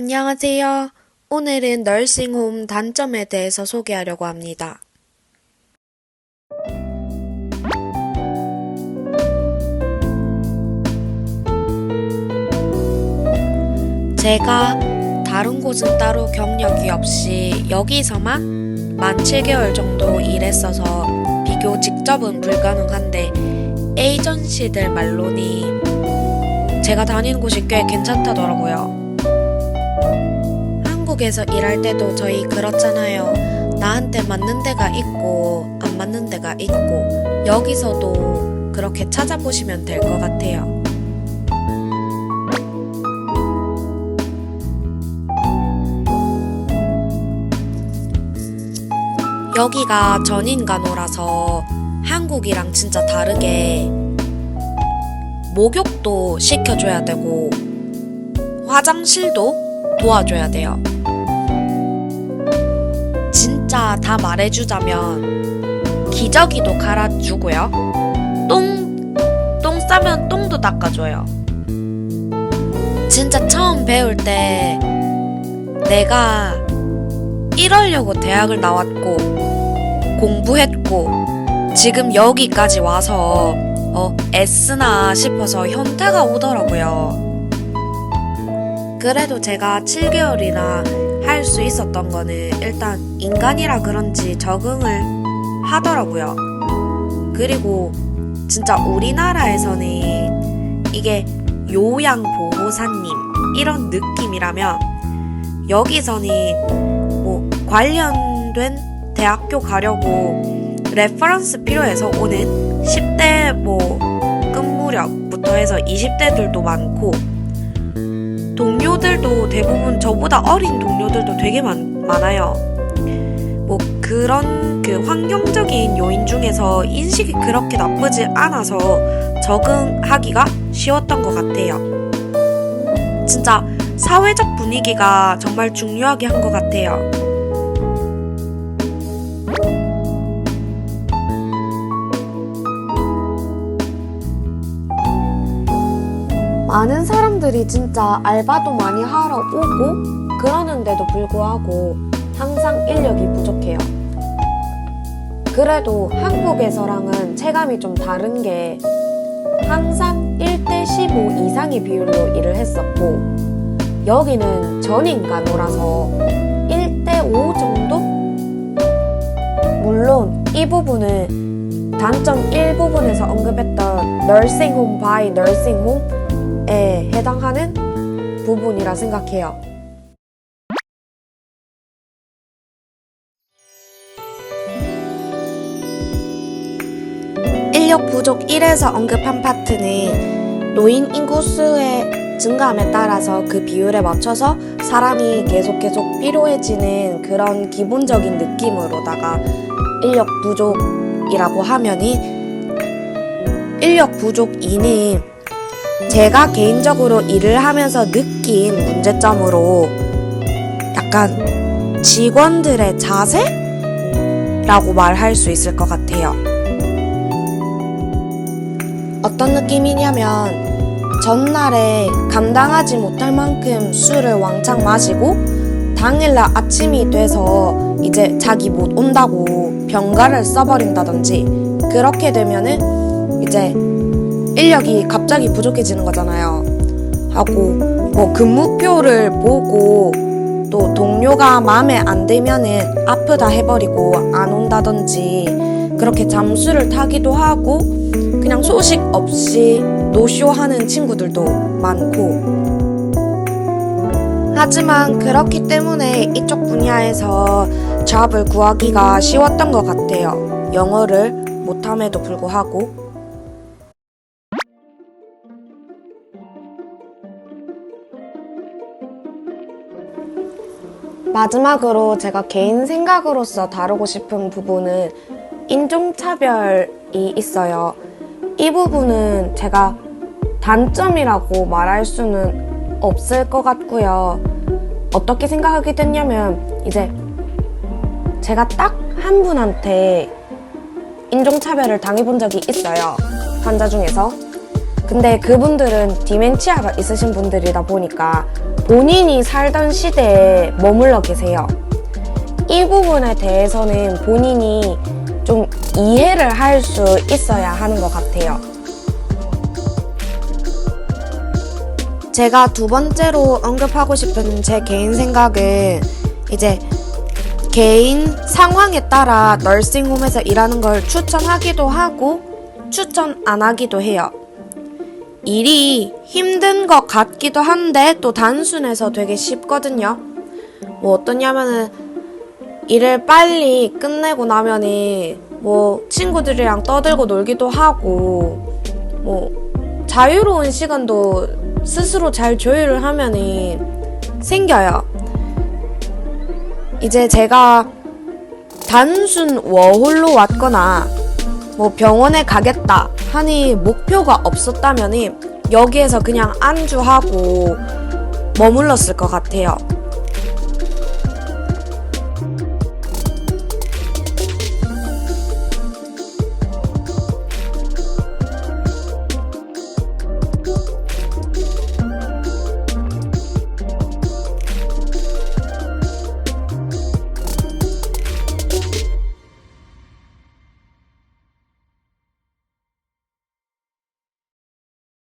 안녕하세요. 오늘은 널싱홈 단점에 대해서 소개하려고 합니다. 제가 다른 곳은 따로 경력이 없이 여기서만 만 7개월 정도 일했어서 비교 직접은 불가능한데 에이전시들 말로니 제가 다니는 곳이 꽤 괜찮다더라고요. 한국에서 일할 때도 저희 그렇잖아요. 나한테 맞는 데가 있고 안 맞는 데가 있고 여기서도 그렇게 찾아보시면 될 것 같아요. 여기가 전인간호라서 한국이랑 진짜 다르게 목욕도 시켜줘야 되고 화장실도 도와줘야 돼요. 진짜 다 말해주자면 기저귀도 갈아주고요. 똥, 똥 싸면 똥도 닦아줘요. 진짜 처음 배울 때 내가 이러려고 대학을 나왔고 공부했고 지금 여기까지 와서 어, 애쓰나 싶어서 현타가 오더라고요. 그래도 제가 7개월이나 할 수 있었던 거는 일단 인간이라 그런지 적응을 하더라고요. 그리고 진짜 우리나라에서는 이게 요양보호사님 이런 느낌이라면 여기서는 뭐 관련된 대학교 가려고 레퍼런스 필요해서 오는 10대 뭐 끝무렵부터 해서 20대들도 많고 동료들도 대부분 저보다 어린 동료들도 되게 많, 많아요. 뭐 그런 그 환경적인 요인 중에서 인식이 그렇게 나쁘지 않아서 적응하기가 쉬웠던 것 같아요. 진짜 사회적 분위기가 정말 중요하게 한 것 같아요. 많은 사람들이 진짜 알바도 많이 하러 오고 그러는데도 불구하고 항상 인력이 부족해요. 그래도 한국에서랑은 체감이 좀 다른 게 항상 1대 15 이상의 비율로 일을 했었고 여기는 전인간호라서 1대 5 정도? 물론 이 부분은 단점 1부분에서 언급했던 nursinghome by nursinghome 에 해당하는 부분이라 생각해요. 인력 부족 1에서 언급한 파트는 노인 인구수의 증가함에 따라서 그 비율에 맞춰서 사람이 계속 계속 필요해지는 그런 기본적인 느낌으로다가 인력 부족이라고 하면은 인력 부족 2는 제가 개인적으로 일을 하면서 느낀 문제점으로 약간 직원들의 자세 라고 말할 수 있을 것 같아요. 어떤 느낌이냐면 전날에 감당하지 못할 만큼 술을 왕창 마시고 당일날 아침이 돼서 이제 자기 못 온다고 병가를 써버린다든지 그렇게 되면은 이제 인력이 갑자기 부족해지는 거잖아요. 하고 뭐 근무표를 보고 또 동료가 마음에 안 들면은 아프다 해버리고 안 온다든지 그렇게 잠수를 타기도 하고 그냥 소식 없이 노쇼하는 친구들도 많고 하지만 그렇기 때문에 이쪽 분야에서 잡을 구하기가 쉬웠던 것 같아요. 영어를 못함에도 불구하고 마지막으로 제가 개인 생각으로서 다루고 싶은 부분은 인종차별이 있어요. 이 부분은 제가 단점이라고 말할 수는 없을 것 같고요. 어떻게 생각하게 됐냐면, 이제 제가 딱 한 분한테 인종차별을 당해본 적이 있어요. 환자 중에서. 근데 그분들은 디멘치아가 있으신 분들이다 보니까 본인이 살던 시대에 머물러 계세요. 이 부분에 대해서는 본인이 좀 이해를 할 수 있어야 하는 것 같아요. 제가 두 번째로 언급하고 싶은 제 개인 생각은 이제 개인 상황에 따라 널싱홈에서 일하는 걸 추천하기도 하고 추천 안 하기도 해요. 일이 힘든 것 같기도 한데 또 단순해서 되게 쉽거든요. 뭐 어떠냐면은 일을 빨리 끝내고 나면은 뭐 친구들이랑 떠들고 놀기도 하고 뭐 자유로운 시간도 스스로 잘 조율을 하면은 생겨요. 이제 제가 단순 워홀로 왔거나 뭐 병원에 가겠다 하니 목표가 없었다면은 여기에서 그냥 안주하고 머물렀을 것 같아요.